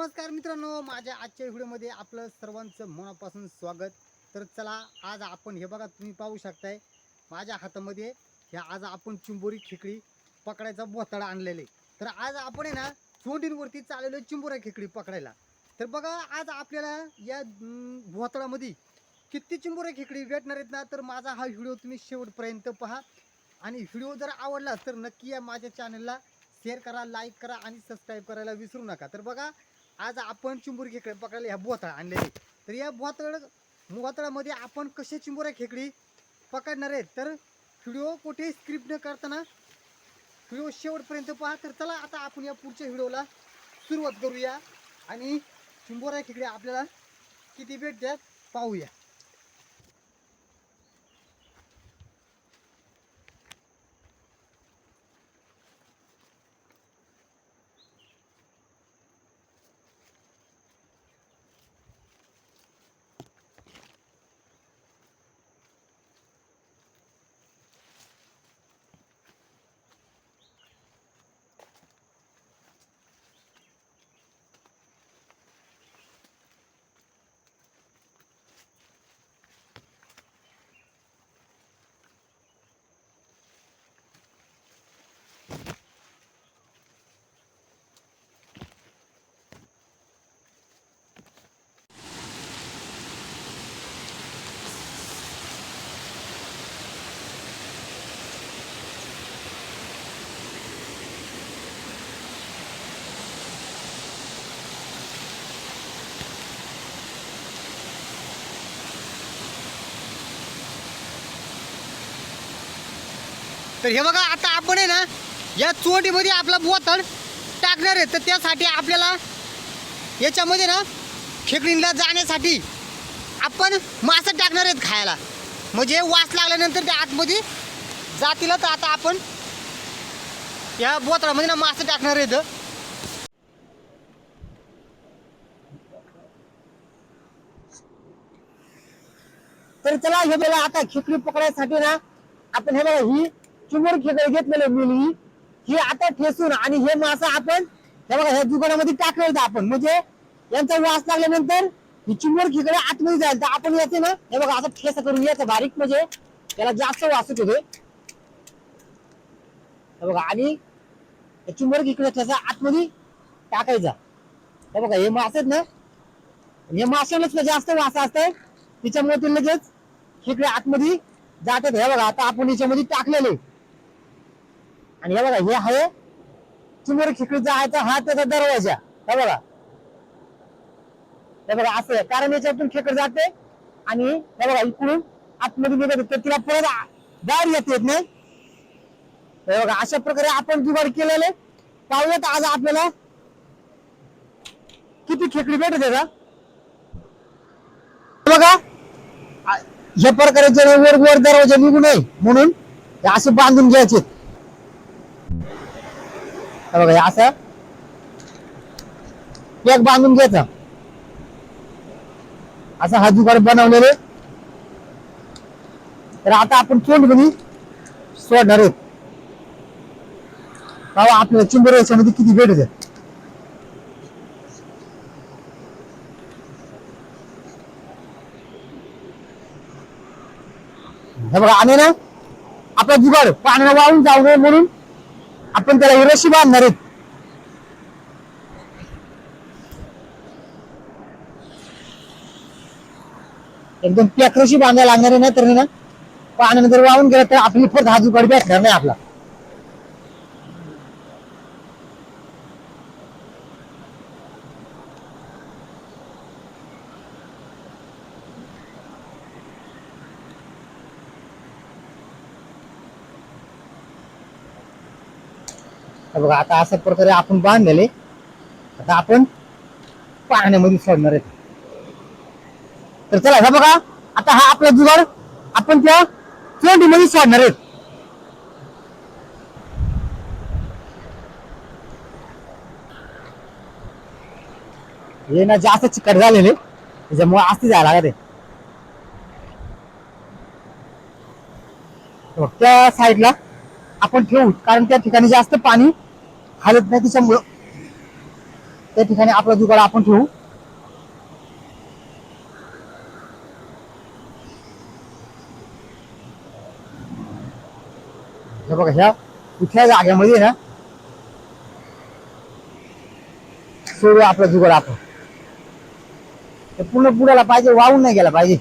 नमस्कार मित्रांनो माझ्या आजच्या व्हिडिओमध्ये आपलं सर्वांचं मनापासून स्वागत. तर चला आज आपण हे बघा तुम्ही पाहू शकताय माझ्या हातामध्ये ह्या आज आपण चिंबोरी खेकडी पकडायचा बोताडा आणलेले. तर आज आपण आहे ना चोंडींवरती चाललेलो चिंबोऱ्या खेकडी पकडायला. तर बघा आज आपल्याला या अं, किती चिंबोऱ्या खेकडी भेटणार आहेत ना तर माझा हा व्हिडिओ तुम्ही शेवटपर्यंत पहा. आणि व्हिडिओ जर आवडला तर नक्की या माझ्या चॅनलला शेअर करा लाईक करा आणि सबस्क्राईब करायला विसरू नका. तर बघा आज आपण चिंबुरी खेकडे पकडायला ह्या बोथळा आणलेले. तर या बोथळ बोथळामध्ये आपण कसे चिंबुऱ्या खेकडी पकडणार आहेत तर व्हिडिओ कुठे स्क्रिप्ट न करताना व्हिडिओ शेवटपर्यंत पहा. तर चला आता आपण या पुढच्या व्हिडिओला सुरुवात करूया आणि चिंबोऱ्या खेकडे आपल्याला किती भेट द्यात पाहूया. तर हे बघा आता आपण आहे ना या चोटीमध्ये आपला बोतड टाकणार आहे. तर त्यासाठी आपल्याला याच्यामध्ये ना खेकडीला जाण्यासाठी आपण मासं टाकणार आहेत खायला. म्हणजे वास लागल्यानंतर त्या आतमध्ये जातील. तर आता आपण या बोतळामध्ये ना मासं टाकणार आहेत. तर चला हे बघा आता खेकडी पकडायसाठी ना आपण हे बघा ही चिमूर खेकडे घेतलेले मिली. हे आता ठेसून आणि हे मासा आपण हे बघा ह्या दुकानामध्ये टाकलं होतं आपण. म्हणजे यांचा वास लागल्यानंतर ही चिमूर खेकडे आतमध्ये जाईल. तर आपण याचे ना हे बघा असं ठेसा करून यायचं बारीक म्हणजे त्याला जास्त वास येतो हे बघा आणि चिमूर खेकडे ठेसा आतमध्ये टाकायचा. हे बघा हे मास आहेत ना हे माशालाच जास्त वास असतंय. त्याच्यामुळे ते लगेच खेकडे आतमध्ये जातात. हे बघा आता आपण याच्यामध्ये टाकलेले आणि हे बघा हे आहे चिमोर खेकडी जायचा हा त्याचा दरवाजा. हे बघा. हे बघा असं आहे. कारण याच्यातून खेकड जाते आणि हे बघा इकडून आतमध्ये निघत. तिला परत बाहेर येत येत नाही. हे बघा अशा प्रकारे आपण जुगाड केलेले. पाहूयात आज आपल्याला किती खेकडी भेटत आहे का बघा. ह्या प्रकारे जर वर वर दरवाजा निघू नये म्हणून असे बांधून घ्यायचे. बघा असं. एक बांधून घ्यायचं. असं हा जुगाड बनवलेले तर आता आपण चोंड कधी सोडणार आहोत. पाहू आपल्याला चिंबर याच्यामध्ये किती भेट होते हे बघा आणि ना आपला जुगाड पाण्याला वाहून जाऊ नये म्हणून आपण त्याला हिरोशी बांधणार आहेत. एकदम पॅक रशी बांधायला लागणार आहे ना तर ना पाण्यानंतर वाहून गेला तर आपली परत हा जुगाड भेटणार नाही आपला. बघा आता अशा प्रकारे आपण बांधलेले आता आपण पाण्यामध्ये सोडणार आहे तर चला हा बघा आता हा आपला जुगाड आपण त्या चोंडीमध्ये सोडणार आहेत. हे ना जास्त चिकट झालेले त्याच्यामुळे आस्ती जायला लागते त्या साईडला आपण ठेवू कारण त्या ठिकाणी जास्त पाणी हालत नाही त्याच्यामुळं त्या ठिकाणी आपला जुगाड आपण ठेवू. हे बघा ह्या कुठल्या जागेमध्ये ना सोडू आपला जुगाड आपण पूर्ण बुडाला पाहिजे वाहून नाही गेला पाहिजे.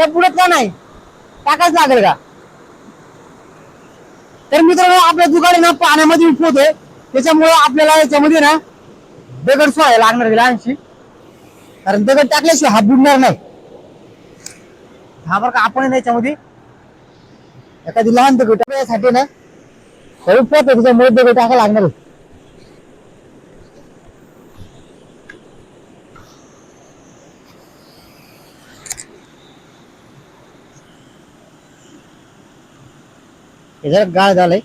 त्या बुडत का नाही? टाकाच लागेल का? तर मित्रांनो आपल्या दुकाने ना पाण्यामध्ये उठवतोय त्याच्यामुळे आपल्याला याच्यामध्ये ना दगड सोय लागणार लहानशी कारण दगड टाकल्याशिवाय हा बुडणार नाही. हा बरं का आपण आहे ना याच्यामध्ये एखादी लहान दगड टाकण्यासाठी ना हळू पोहोच त्याच्यामुळे दगड टाकायला लागणार हे जरा गाळ झालंय.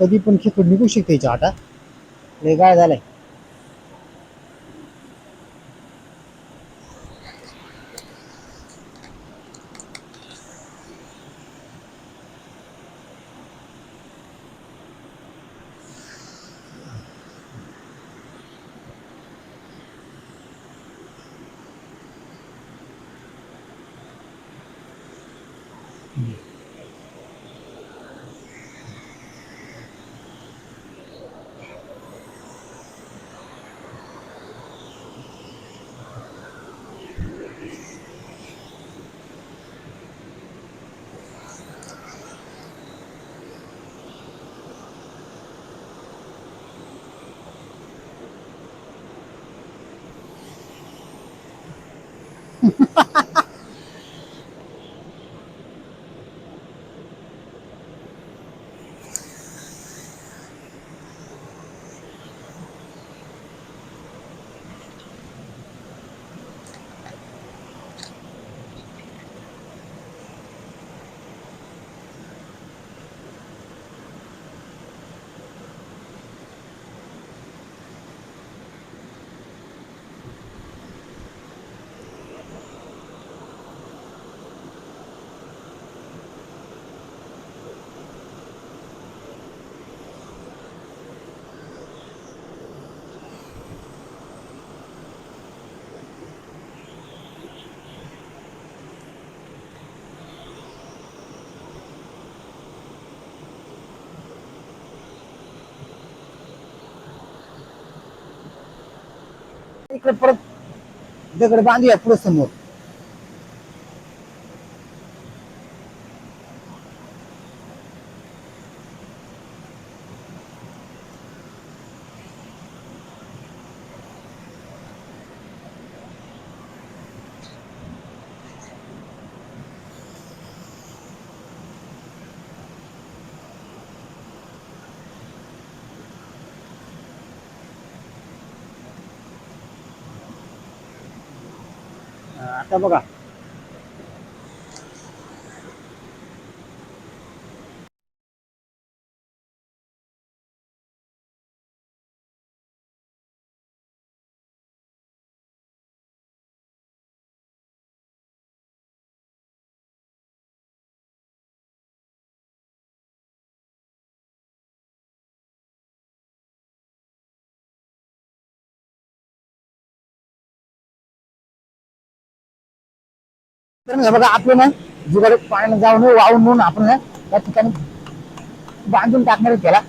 कधी पण खेकड निघू शकते याच्या आता लय गाळ झालाय. Ha ha ha! इकडे परत दगड बांधूया पुढे समोर. आता बघा तर बघा आपलं ना पाण्यात जाऊन वाहून म्हणून आपण त्या ठिकाणी बांधून टाकणार त्याला.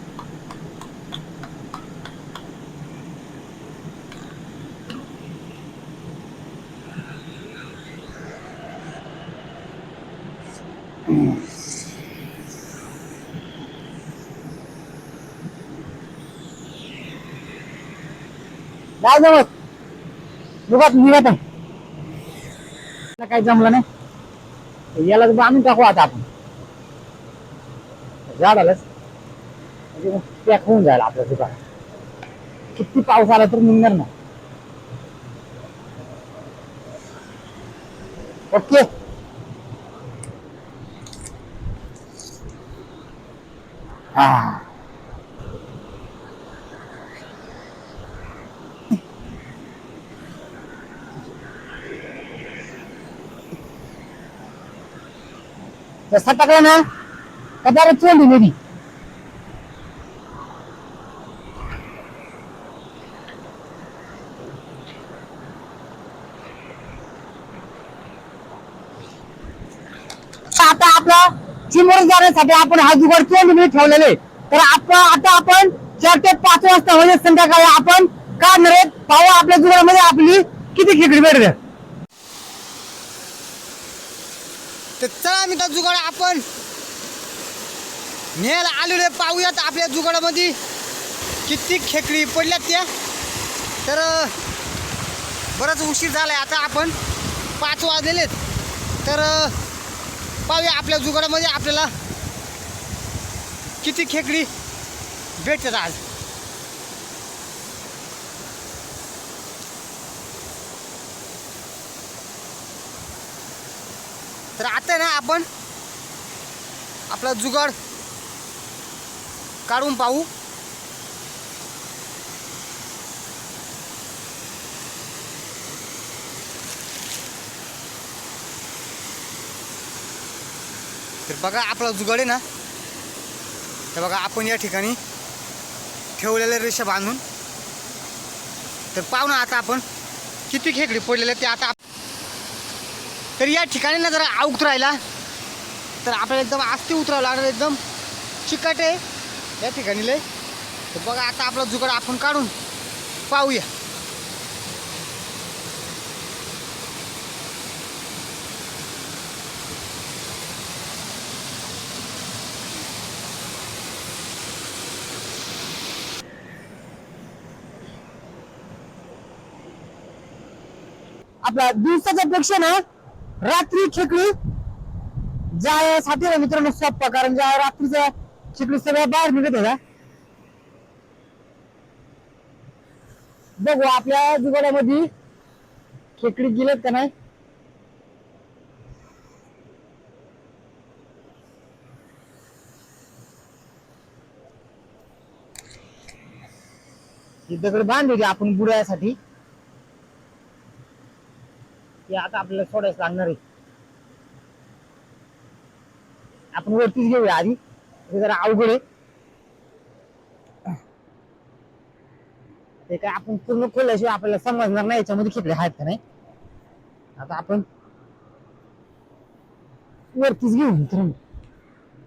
जाऊ जाऊ निघत निघत काय जमलं नाही. याला बांधून टाकू आता आपण. झाडालाच. म्हणजे मग पॅक होऊन जायला आपल्या दुकान. किती पाऊस आला तर निघणार ना ओके. हा. जसा टाकला ना कदार चोंडी मेरी आता आपला चिमोर जाण्यासाठी आपण हा जुगाड चोंडी मेरी ठेवलेले तर आपला आता आपण चार ते पाच वाजता म्हणजे संध्याकाळी आपण काढणार आहेत पाहू आपल्या जुगाडामध्ये आपली किती खेकडी भेटते तर चला मित्र जुगाड आपण. न्यायला आलेले पाहूयात आपल्या जुगाडामध्ये. किती खेकडी पडल्यात त्या. तर बराच उशीर झालाय आता आपण. पाच वाजलेलेत तर पाहूया आपल्या जुगाडामध्ये आपल्याला किती खेकडी भेटतात आज. तर आता ना आपण आपला जुगाड काढून पाहू. तर बघा आपला जुगाड आहे ना. तर बघा आपण या ठिकाणी ठेवलेल्या रेषा बांधून. तर पाहू ना आता आपण किती खेकडी पडलेले ते आता तर या ठिकाणी ना जरा आऊक राहिला. तर आपल्याला एकदम आस्ती उतरावं लागणार एकदम. चिकट आहे. या ठिकाणी लय. तर बघा आता आपला जुगाड आपण काढून पाहूया. आपला दिवसाचं प्रेक्षण ना रात्री खेकडी. जायसाठी ना मित्रांनो सोप्पा कारण ज्या रात्रीचा खेकडी सगळ्या बाहेर निघत होत्या बघू आपल्या जुगाड्यामध्ये खेकडी गेलेत का नाही. दगड बांधली आपण बुडायसाठी. ते आता आपल्याला सोडायचं लागणार आहे. आपण वरतीच घेऊया आधी. ते जरा अवघड आहे. ते काय आपण पूर्ण खोलल्याशिवाय आपल्याला समजणार नाही याच्यामध्ये खेकडे आहेत का नाही. आता आपण वरतीच घेऊ मित्रांनो.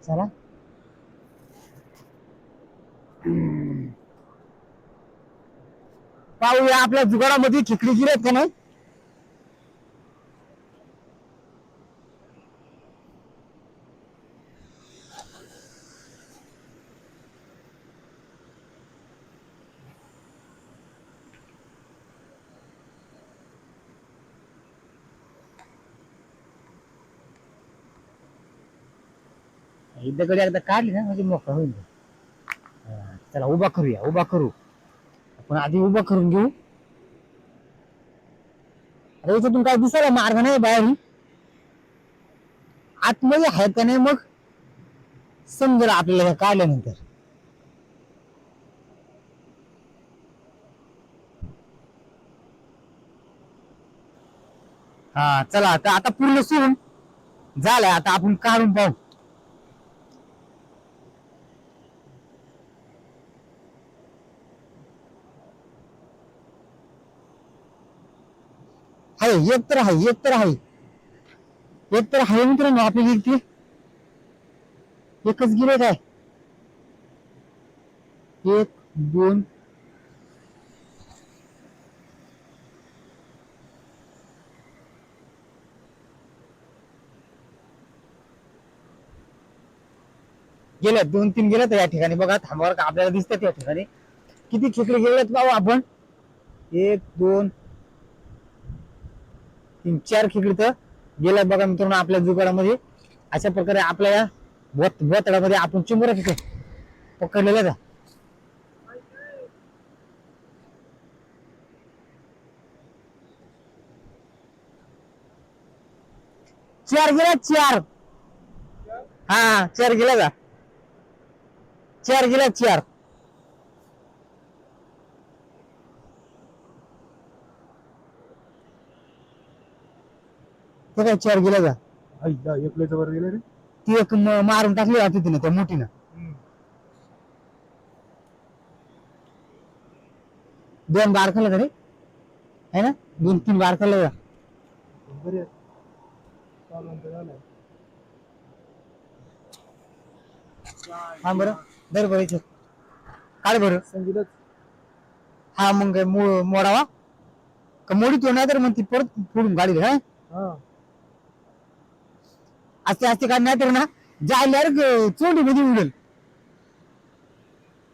चला. पाहूया आपल्या जुगाडामध्ये खिकडी गिरत का नाही. ही दगड एकदा काढली ना म्हणजे मोकळा होईल. हा, चला उभा करूया उभा करू. आपण आधी उभा करून घेऊ. अरे याच्यातून काय दिसायला मार्ग नाही बाहेर. आतमध्ये आहेत का नाही मग? समजेल आपल्याला हे काढल्यानंतर. हा चला आता आता पूर्ण सोडून झालंय. आता आपण काढून पाहू. आहे एक तर आहे एक तर आहे. एक तर आहे मित्रांनो आपली गिरती. एकच गिरेक आहे. एक दोन. गेल्यात दोन तीन गेल्यात या ठिकाणी बघा थांबावर का आपल्याला दिसतात या ठिकाणी. किती खेकडे गेलेत पाहू आपण? एक दोन तीन चार खेकडी तर गेल्या बघा मित्रांनो आपल्या जुगाडामध्ये. अशा प्रकारे आपल्या या बोत बोतडामध्ये आपण चिंबुरा खेकडे पकडलेल्या जा चार गेला चार. हा चार गेला जा चार गेला चार. ते काय चार गेल्या का? एक लयचं वर गेले रे. ती एक म- मारून टाकली होती तिने त्या मोठीनं. दोन बार खाल्लं का रे? है ना? दोन तीन बार खाल्लं का? बरे चालून तर झालंय. हा बरं. दर बरं इथं. काढ बरं. संगीतच. हा मग काय मो- मोडावा? का मोडीतो नाही तर मग ती परत फोडून गाडी हा? हा. असते असते काढ नाही तर ना जायला चोंडी मध्ये उडेल.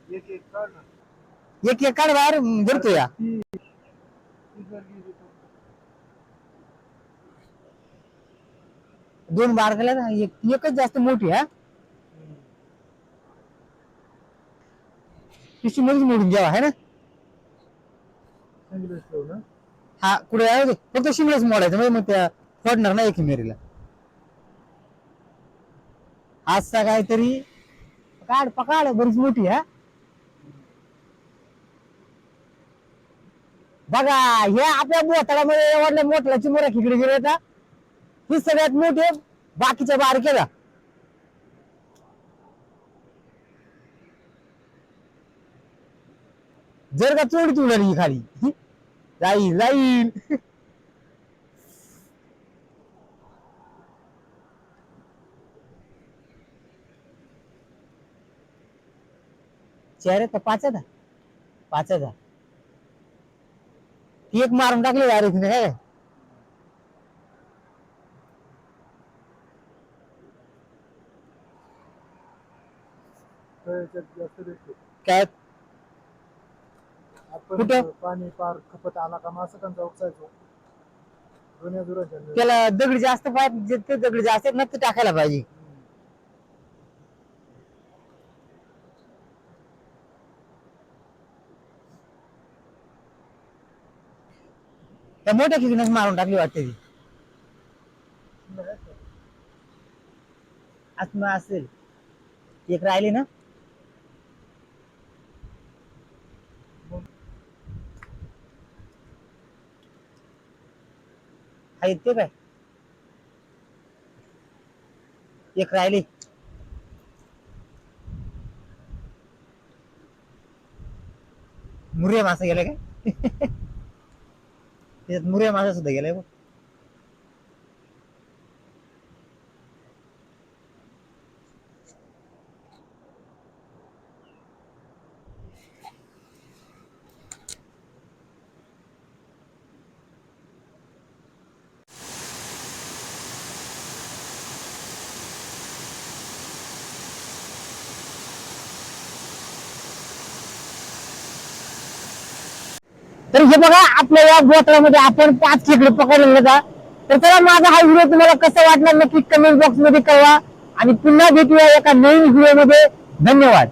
एक एक काढ ना एक एक काढ बाहेर धरतो या ती ती जर गेली तर दोन बार ना एक एकच जास्त मोठी हा? पिशवी मध्येच मोडून घ्यावा है ना? ठेवू ना? हा कुठे आहे? फक्त शिमलाच मोडायचं म्हणजे मग त्या फोडणार नाही एकमेरीला. आजचा काहीतरी काढ पकाड बरीच मोठी हा. बघा हे आपल्या बोताळामध्ये एवढल्या मोठ्या चिमुऱ्या खिकडे गेले होता ही. सगळ्यात मोठी बाकीच्या बार केला जर का चोडीत उडाली खाली जाईल जाईल. चार का पाच आहेत. पाच आहेत. ती एक मारून टाकली अरे तिने काय तर काय? कुठं? पाणी पार खपत आला का मासं कंचा उपसायचो जुन्या त्याला दगड जास्त पाहिजे ते दगड जास्त आहेत ना ते टाकायला पाहिजे. त्या मोठ्या खिकण्यास मारून टाकली वाटते ती. आत्मा असेल. एक राहिली ना? आहेत ते काय? एक राहिली. मुर्या मासा गेलाय काय? त्याच्यात मुर्या मासा सुद्धा गेलाय बघ. तर हे बघा आपल्या या गोत्रामध्ये आपण पाच खेकडे पकडले का तर चला माझा हा व्हिडिओ तुम्हाला कसा वाटला नक्की कमेंट बॉक्समध्ये कळवा. आणि पुन्हा भेटूया एका नवीन व्हिडिओमध्ये धन्यवाद.